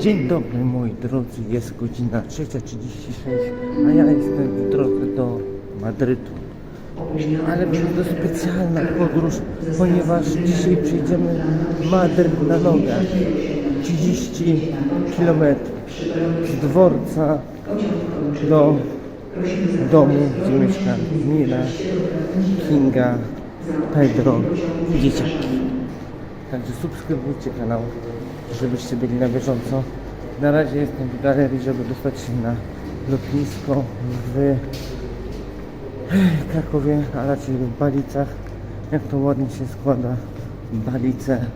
Dzień dobry moi drodzy, jest godzina 3.36, a ja jestem w drodze do Madrytu. Ale będzie to specjalna podróż, ponieważ dzisiaj przejdziemy Madryt na nogach. 30 km z dworca do domu, gdzie mieszka Mira, Kinga, Pedro i dzieciaki. Także subskrybujcie kanał, żebyście byli na bieżąco. Na razie jestem w galerii, żeby dostać się na lotnisko w Krakowie, a raczej w Balicach. Jak to ładnie się składa. Balice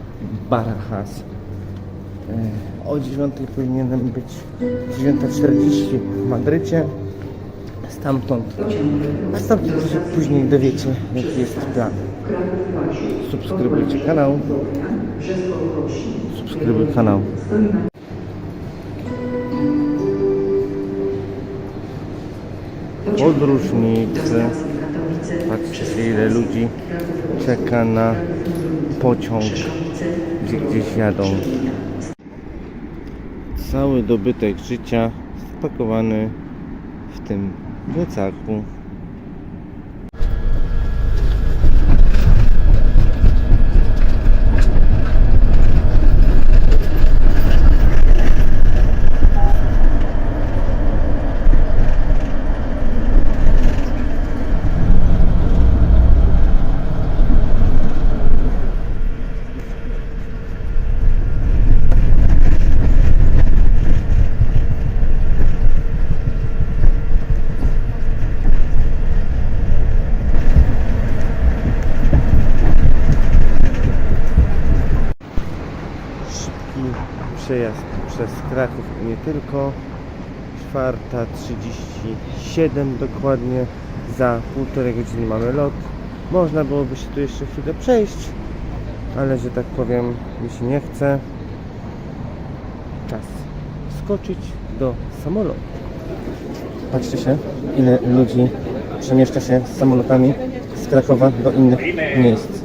Barajas. E, O 9 powinienem być 9.40 w Madrycie. Stamtąd. A stamtąd się później dowiecie, jaki jest plan. Subskrybujcie kanał. Subskrybuj kanał. Podróżnicy. Patrzcie ile ludzi czeka na pociąg, gdzie gdzieś jadą. Cały dobytek życia spakowany w tym plecaku. Szybki przejazd przez Kraków i nie tylko. Czwarta 37 dokładnie. Za półtorej godziny mamy lot. Można byłoby się tu jeszcze chwilę przejść, ale że tak powiem mi się nie chce. Czas skoczyć do samolotu. Patrzcie się, ile ludzi przemieszcza się z samolotami z Krakowa do innych miejsc.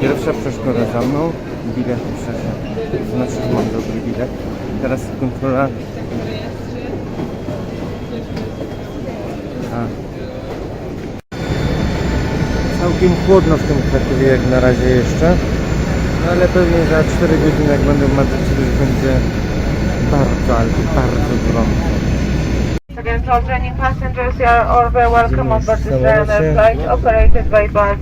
Pierwsza przeszkoda za mną, bilet przeszedł, to znaczy, że mam dobry bilet. Teraz kontrola. A. Całkiem chłodno w tym Krakowie jak na razie jeszcze, no ale pewnie za 4 godziny jak będę w Madrycie już będzie bardzo, ale bardzo gorąco. Again, to all joining passengers, you are all very welcome on board this Samolocie. Ryanair flight operated by uh,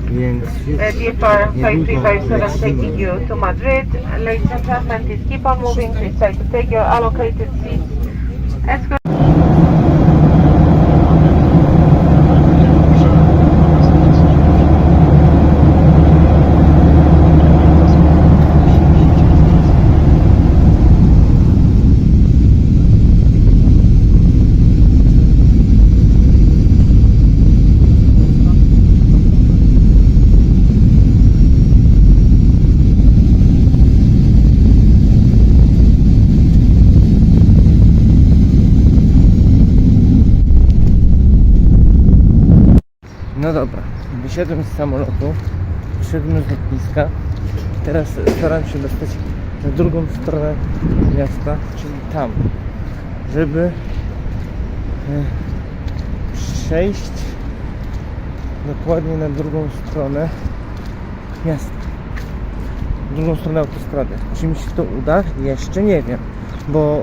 DFR niedługo 5357 lecimy. taking you to Madrid. Ladies and gentlemen, please keep on moving. Please try to take your allocated seats. No dobra, wysiadłem z samolotu, wszedłem z lotniska. Teraz staram się dostać na drugą stronę miasta, czyli tam, żeby e, przejść dokładnie na drugą stronę miasta. Drugą stronę autostrady. Czy mi się to uda? Jeszcze nie wiem, bo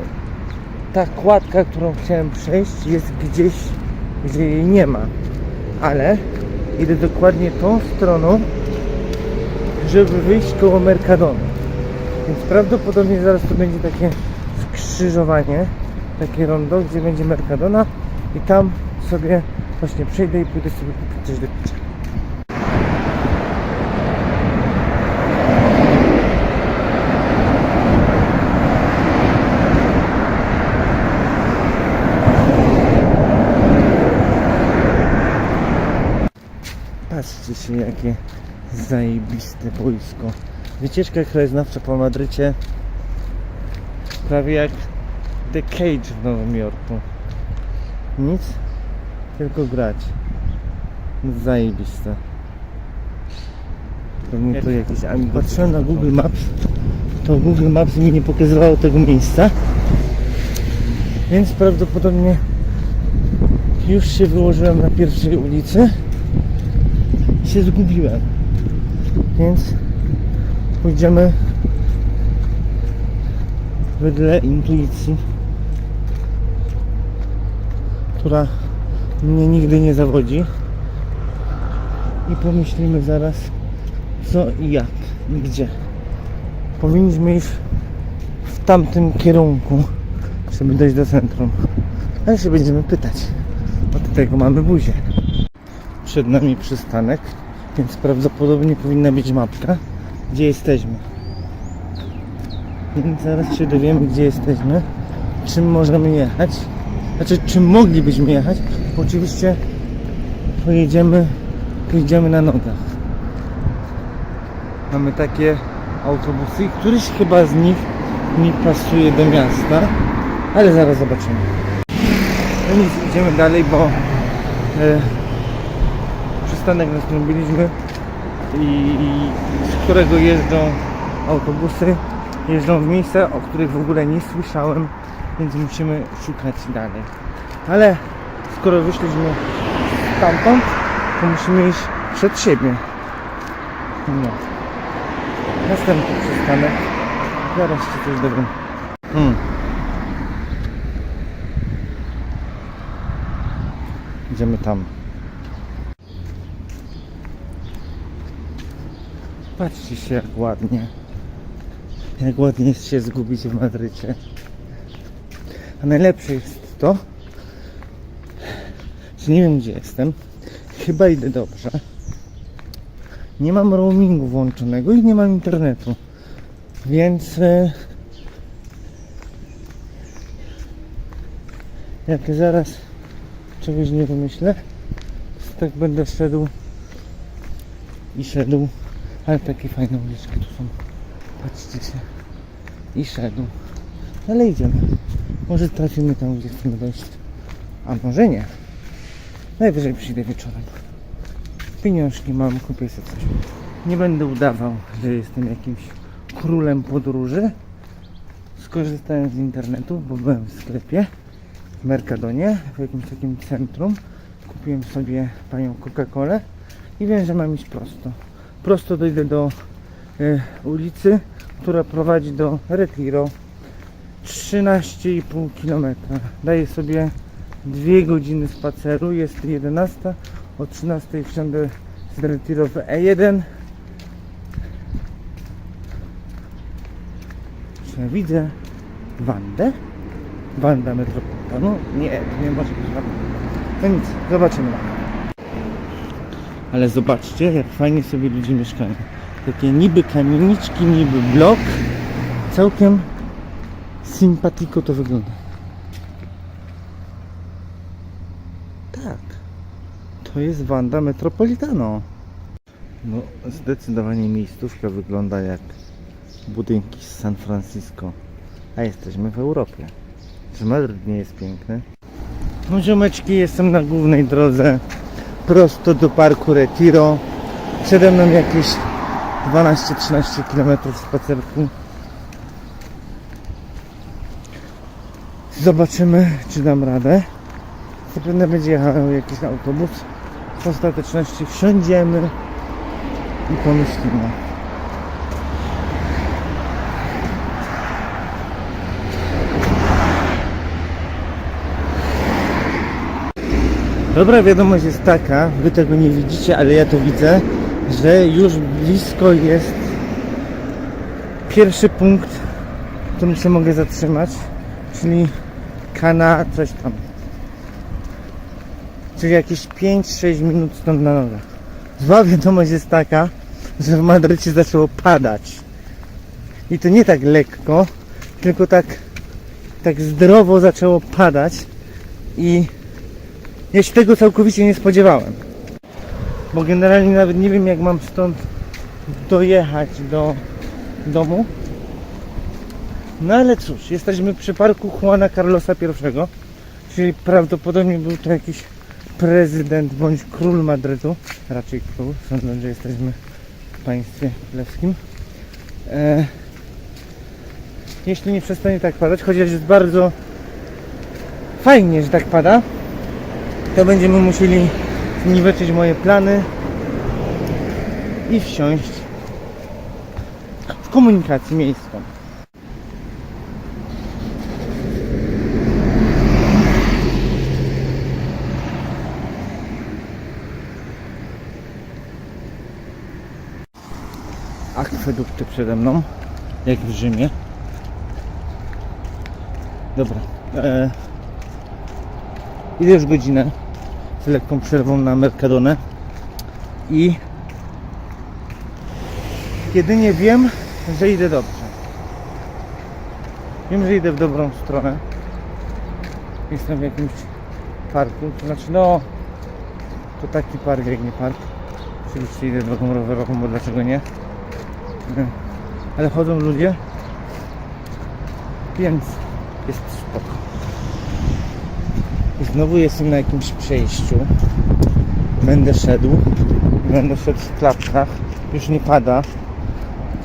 ta kładka, którą chciałem przejść jest gdzieś, gdzie jej nie ma ale idę dokładnie tą stroną, żeby wyjść koło Mercadona. Więc prawdopodobnie zaraz to będzie takie skrzyżowanie, takie rondo, gdzie będzie Mercadona i tam sobie właśnie przejdę i pójdę sobie kupić coś do picia. Się jakie zajebiste boisko. Wycieczka krajoznawcza po Madrycie prawie jak The Cage w Nowym Jorku. Nic, tylko grać. Zajebiste. Pewnie to jakieś amigo. Patrzyłem na Google Maps, to Google Maps mi nie pokazywało tego miejsca. Więc prawdopodobnie już się wyłożyłem na pierwszej ulicy się zgubiłem. Więc pójdziemy wedle intuicji, która mnie nigdy nie zawodzi i pomyślimy zaraz co i jak i gdzie. Powinniśmy iść w tamtym kierunku, żeby dojść do centrum. Ale się będziemy pytać. Od tego mamy buzię. Przed nami przystanek, więc prawdopodobnie powinna być mapka, gdzie jesteśmy. Więc zaraz się dowiemy, gdzie jesteśmy, czym możemy jechać, znaczy czym moglibyśmy jechać. Oczywiście pojedziemy, pojedziemy na nogach. Mamy takie autobusy i któryś chyba z nich mi pasuje do miasta, ale zaraz zobaczymy. No nic, idziemy dalej, bo e, przystanek, na którym byliśmy i, i z którego jeżdżą autobusy, jeżdżą w miejsca, o których w ogóle nie słyszałem, więc musimy szukać dalej. Ale skoro wyszliśmy stamtąd, to musimy iść przed siebie. No. Następny przystanek. Zaraz ci coś dowiem. Hmm. Idziemy tam. Patrzcie się jak ładnie. Jak ładnie jest się zgubić w Madrycie. A najlepsze jest to, że nie wiem gdzie jestem. Chyba idę dobrze. Nie mam roamingu włączonego i nie mam internetu. Więc e, jak zaraz czegoś nie wymyślę, tak będę szedł i szedł. Ale takie fajne uliczki tu są. Patrzcie się. I szedł. Ale idziemy. Może trafimy tam, gdzie chcemy dojść. A może nie. Najwyżej przyjdę wieczorem. Pieniążki mam, kupię sobie coś. Nie będę udawał, że jestem jakimś królem podróży. Skorzystałem z internetu, bo byłem w sklepie w Mercadonie, w jakimś takim centrum. Kupiłem sobie panią Coca-Colę i wiem, że mam iść prosto. Prosto dojdę do e, ulicy, która prowadzi do Retiro. 13,5 km. Daję sobie 2 godziny spaceru, jest 11. O 13 wsiądę z Retiro w E1. Czy ja widzę Wandę? Wanda Metropolitanu? Nie, to nie może być Wanda. No nic, zobaczymy. Ale zobaczcie, jak fajnie sobie ludzie mieszkają. Takie niby kamieniczki, niby blok. Całkiem sympatiko to wygląda. Tak. To jest Wanda Metropolitano. No, zdecydowanie miejscówka wygląda jak budynki z San Francisco. A jesteśmy w Europie. Czy Madryt nie jest piękny? No ziomeczki, jestem na głównej drodze prosto do parku Retiro. Przede mną jakieś 12-13 km spacerku. Zobaczymy, czy dam radę. Zapewne będzie jechał jakiś autobus. W ostateczności wsiądziemy i pomyślimy. Dobra wiadomość jest taka, wy tego nie widzicie, ale ja to widzę, że już blisko jest pierwszy punkt, w którym się mogę zatrzymać, czyli kana coś tam. Czyli jakieś 5-6 minut stąd na nogach. Zła wiadomość jest taka, że w Madrycie zaczęło padać. I to nie tak lekko, tylko tak, tak zdrowo zaczęło padać i ja się tego całkowicie nie spodziewałem. Bo generalnie nawet nie wiem jak mam stąd dojechać do domu. No ale cóż, jesteśmy przy parku Juana Carlosa I, Czyli prawdopodobnie był to jakiś prezydent bądź król Madrytu. Raczej król, sądzę, że jesteśmy w państwie królewskim. E, jeśli nie przestanie tak padać, chociaż jest bardzo fajnie, że tak pada, to będziemy musieli zniweczyć moje plany i wsiąść w komunikację miejską. Akwedukty przede mną, jak w Rzymie. Dobra. E, idę już godzinę lekką przerwą na Mercadonę i jedynie wiem, że idę dobrze. Wiem, że idę w dobrą stronę. Jestem w jakimś parku, to znaczy no to taki park jak nie park. Oczywiście idę drogą rowerową, bo dlaczego nie? Ale chodzą ludzie, więc jest spoko. I znowu jestem na jakimś przejściu. Będę szedł. Będę szedł w klapkach. Już nie pada.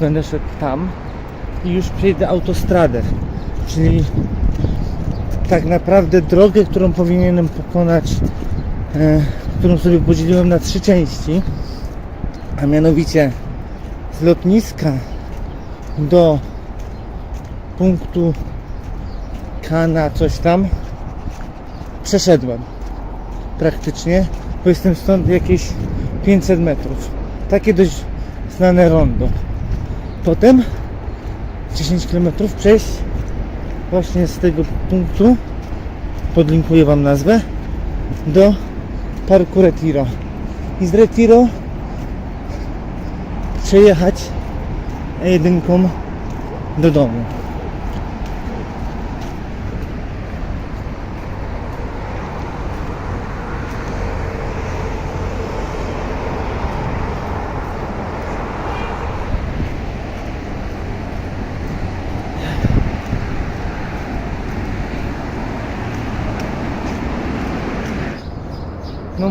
Będę szedł tam i już przejdę autostradę. Czyli tak naprawdę drogę, którą powinienem pokonać, e, którą sobie podzieliłem na trzy części, a mianowicie z lotniska do punktu Kana coś tam przeszedłem praktycznie, bo jestem stąd jakieś 500 metrów. Takie dość znane rondo. Potem 10 km przejść właśnie z tego punktu, podlinkuję Wam nazwę, do parku Retiro. I z Retiro przejechać jedynką do domu.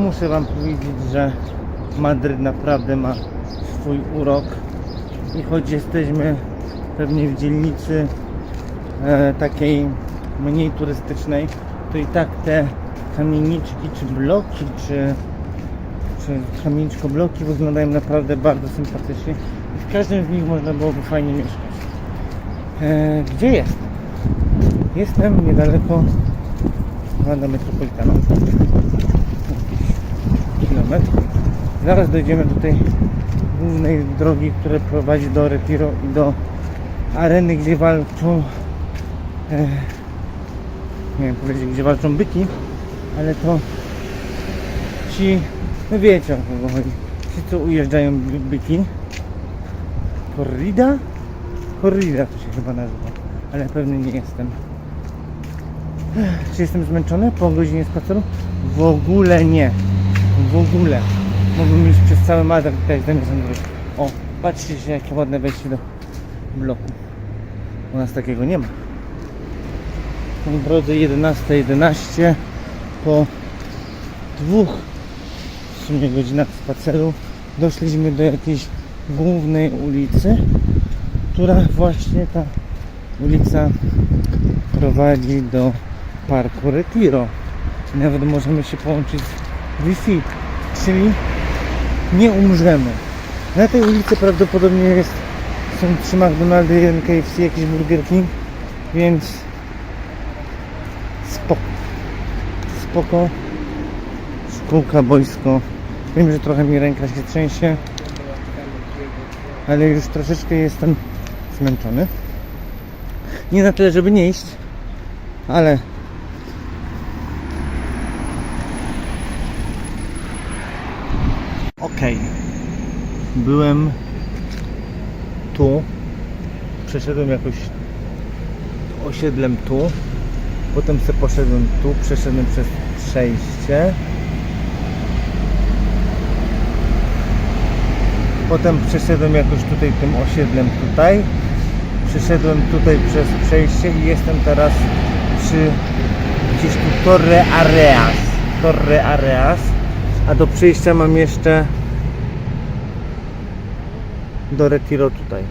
Muszę Wam powiedzieć, że Madryt naprawdę ma swój urok i choć jesteśmy pewnie w dzielnicy e, takiej mniej turystycznej, to i tak te kamieniczki, czy bloki, czy, czy kamieniczko bloki wyglądają naprawdę bardzo sympatycznie i w każdym z nich można byłoby fajnie mieszkać. E, gdzie jestem? Jestem niedaleko Wanda Metropolitana kilometr. Zaraz dojdziemy do tej głównej drogi, która prowadzi do Retiro i do areny, gdzie walczą e, nie wiem powiedzieć, gdzie walczą byki, ale to ci, no wiecie o kogo chodzi, ci co ujeżdżają by- byki Corrida? Corrida to się chyba nazywa, ale pewny nie jestem. Czy jestem zmęczony po godzinie spaceru? W ogóle nie. W ogóle. Mógłbym już przez cały Madryt tutaj wrócić. O, patrzcie się jakie ładne wejście do bloku. U nas takiego nie ma. Moi drodzy, 11.11 11, po dwóch w sumie godzinach spaceru doszliśmy do jakiejś głównej ulicy, która właśnie ta ulica prowadzi do parku Retiro. Nawet możemy się połączyć z Wi-Fi, czyli nie umrzemy. Na tej ulicy prawdopodobnie jest, są trzy McDonaldy, jeden KFC, jakiś Burger King, więc spoko. Spoko. Szkółka, boisko. Wiem, że trochę mi ręka się trzęsie, ale już troszeczkę jestem zmęczony. Nie na tyle, żeby nie iść, ale Byłem tu. Przeszedłem jakoś osiedlem tu. Potem sobie poszedłem tu, przeszedłem przez przejście. Potem przeszedłem jakoś tutaj tym osiedlem tutaj. Przeszedłem tutaj przez przejście i jestem teraz przy gdzieś tu Torre Areas. Torre Areas. A do przyjścia mam jeszcze do Retiro tutaj.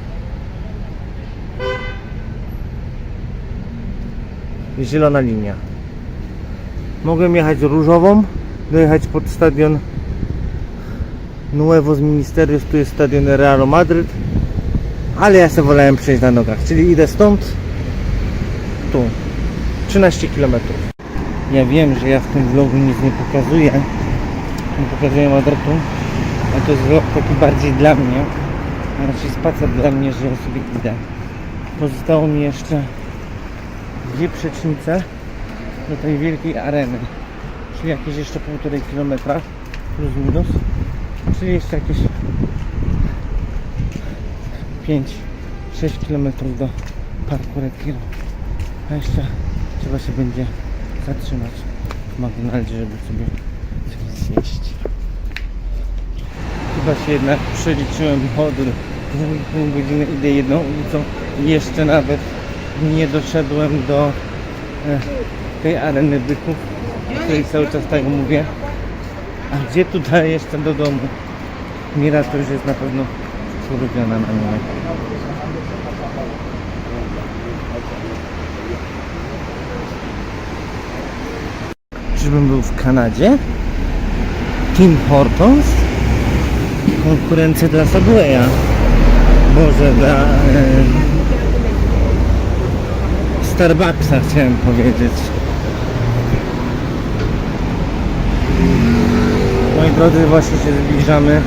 Zielona linia. Mogłem jechać różową, dojechać pod stadion Nuevos Ministerios, tu jest stadion Realu Madryt, ale ja sobie wolałem przejść na nogach, czyli idę stąd, tu, 13 km. Ja wiem, że ja w tym vlogu nic nie pokazuję, nie pokazuję Madrytu, ale to jest vlog taki bardziej dla mnie, a raczej spacer dla mnie, że ja sobie idę. Pozostało mi jeszcze dwie przecznice do tej wielkiej areny, czyli jakieś jeszcze półtorej kilometra plus minus, czyli jeszcze jakieś 5-6 km do parku Retiro. A jeszcze trzeba się będzie zatrzymać w McDonaldzie, żeby sobie coś zjeść. Chyba się jednak przeliczyłem od pół godziny idę jedną ulicą jeszcze nawet nie doszedłem do e, tej areny byków, której cały czas tak mówię. A gdzie tutaj jeszcze do domu? Mira to już jest na pewno ulubiona na mnie. Czyżbym był w Kanadzie? Tim Hortons? Konkurencja dla Subwaya. Boże, dla e, Starbucksa chciałem powiedzieć. Moi drodzy, właśnie się zbliżamy.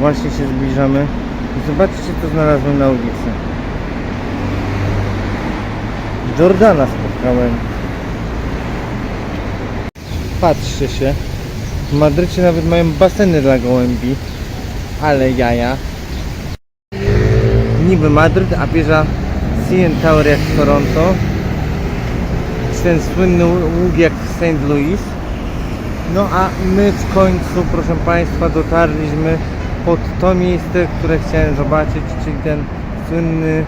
Właśnie się zbliżamy. Zobaczcie, co znalazłem na ulicy. Jordana spotkałem. Patrzcie się. W Madrycie nawet mają baseny dla gołębi. Ale jaja. Niby Madryt, a bierza CN Tower jak Toronto. Ten słynny łuk jak w St. Louis. No a my w końcu, proszę Państwa, dotarliśmy pod to miejsce, które chciałem zobaczyć, czyli ten słynny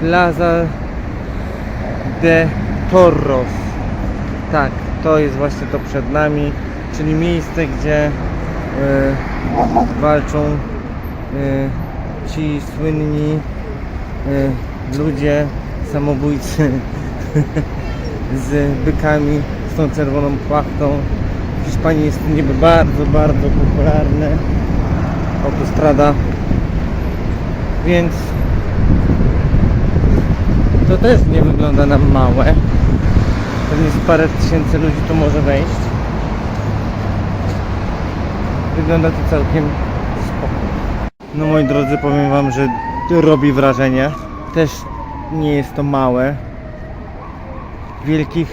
Plaza de Toros. Tak, to jest właśnie to przed nami, czyli miejsce, gdzie e, walczą e, ci słynni e, ludzie, samobójcy z bykami, z tą czerwoną płachtą. W Hiszpanii jest to niby bardzo, bardzo popularne. Autostrada. Więc to też nie wygląda na małe. Pewnie z parę tysięcy ludzi tu może wejść. Wygląda to całkiem spoko. No moi drodzy, powiem wam, że robi wrażenie. Też nie jest to małe. Wielkich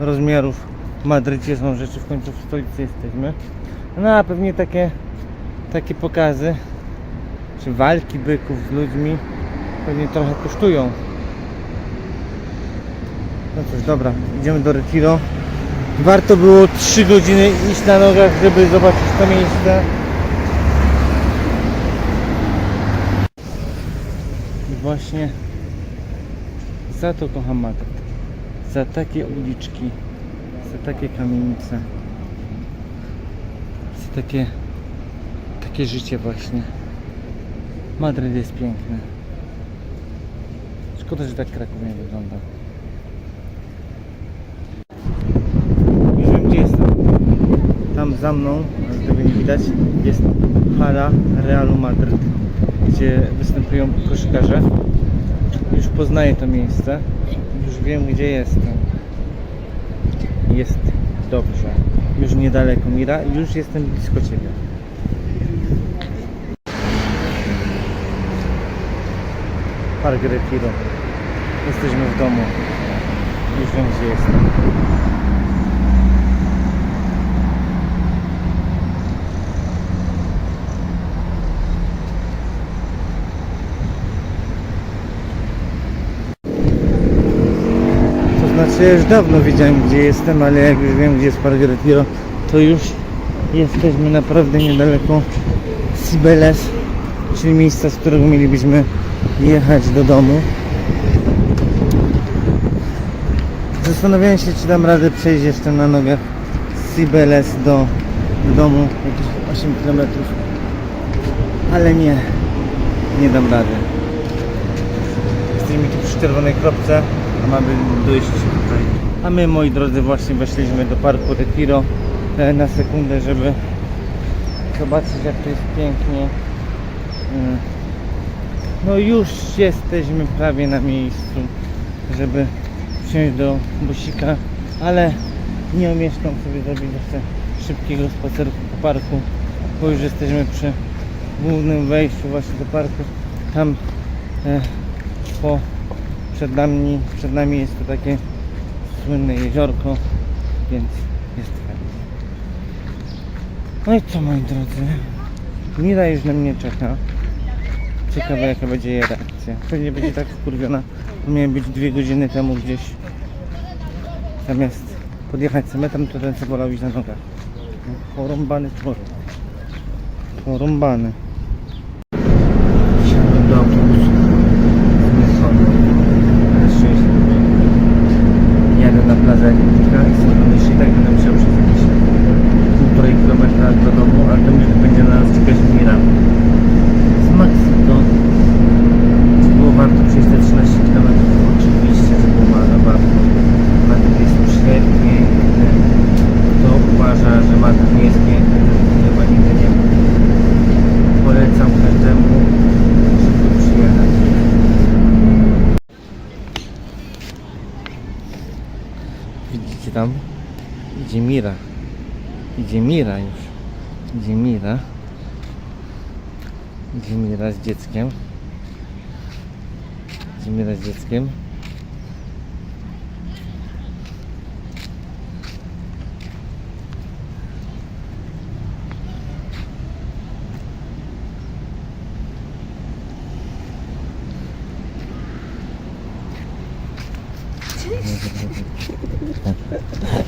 rozmiarów w Madrycie są rzeczy, w końcu w stolicy jesteśmy. No a pewnie takie, takie pokazy, czy walki byków z ludźmi pewnie trochę kosztują. No cóż, dobra, idziemy do Retiro. Warto było 3 godziny iść na nogach, żeby zobaczyć to miejsce. I właśnie za to kocham Madryt. Za takie uliczki, za takie kamienice, za takie, takie życie właśnie. Madryt jest piękny. Szkoda, że tak Kraków nie wygląda. Już wiem gdzie jestem. Za mną, tego nie widać, jest hala Realu Madryt, gdzie występują koszykarze. Już poznaję to miejsce. Już wiem gdzie jestem. Jest dobrze. Już niedaleko Mira już jestem blisko Ciebie. Park Retiro. Jesteśmy w domu. Już wiem gdzie jestem. To ja już dawno wiedziałem gdzie jestem, ale jak już wiem gdzie jest Park Retiro, to już jesteśmy naprawdę niedaleko Cibeles, czyli miejsca, z którego mielibyśmy jechać do domu. Zastanawiałem się, czy dam radę przejść jeszcze na nogach z Cibeles do, do domu, jakieś 8 km. Ale nie, nie dam rady. Jesteśmy tu przy czerwonej kropce, a mamy dojść. A my, moi drodzy, właśnie weszliśmy do parku Retiro e, na sekundę, żeby zobaczyć, jak to jest pięknie. Mm. No już jesteśmy prawie na miejscu, żeby wsiąść do busika, ale nie omieszkam sobie zrobić jeszcze szybkiego spacerku po parku, bo już jesteśmy przy głównym wejściu właśnie do parku. Tam e, po, przed, nami, przed nami jest to takie słynne jeziorko, więc jest fajnie. No i co moi drodzy? Mira już na mnie czeka. Ciekawe jaka będzie jej reakcja. Pewnie będzie tak wkurwiona. Miałem być dwie godziny temu gdzieś. Zamiast podjechać metrem, to ręce bolał iść na nogach. No, Porąbany człowiek. Porąbany. Wsiadłem do autobusu. Zmęczony. Ale szczęśliwy. Jadę na plażę Elektryczna i stąd myśli tak będę musiał przez jakieś półtorej kilometra do domu, ale to mi będzie na nas czekać Mira. Z Maxi do... Czy było warto przejść te 13 km? Oczywiście, że było bardzo warto. Madryt jest przepiękny. Kto uważa, że Madryt nie jest piękny, to chyba nigdy nie był. Polecam każdemu, żeby przyjechać. Widzicie tam? Idzie Mira. Idzie Mira już. Idzie Mira. Idzie Mira z dzieckiem. Idzie Mira z dzieckiem.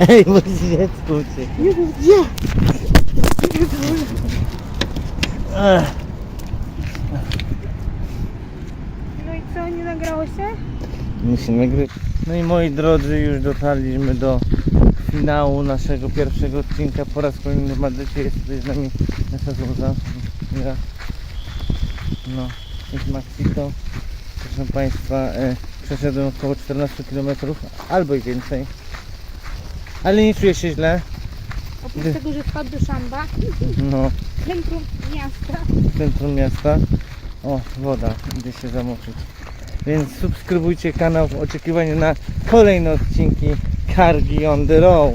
Ej, bo dziecko uciekł. Ech. No i co, nie nagrało się? Musimy gry. No i moi drodzy, już dotarliśmy do finału naszego pierwszego odcinka. Po raz kolejny w Madrycie jest tutaj z nami nasza Zuza. Mira. No, jest Maxito. Proszę Państwa, e, przeszedłem około 14 km albo i więcej. Ale nie czuję się źle. Oprócz Gdy- tego, że wpadł do szamba, No, centrum miasta. w centrum miasta. O, woda, idę się zamoczyć. Więc subskrybujcie kanał w oczekiwaniu na kolejne odcinki Cargi on the Road.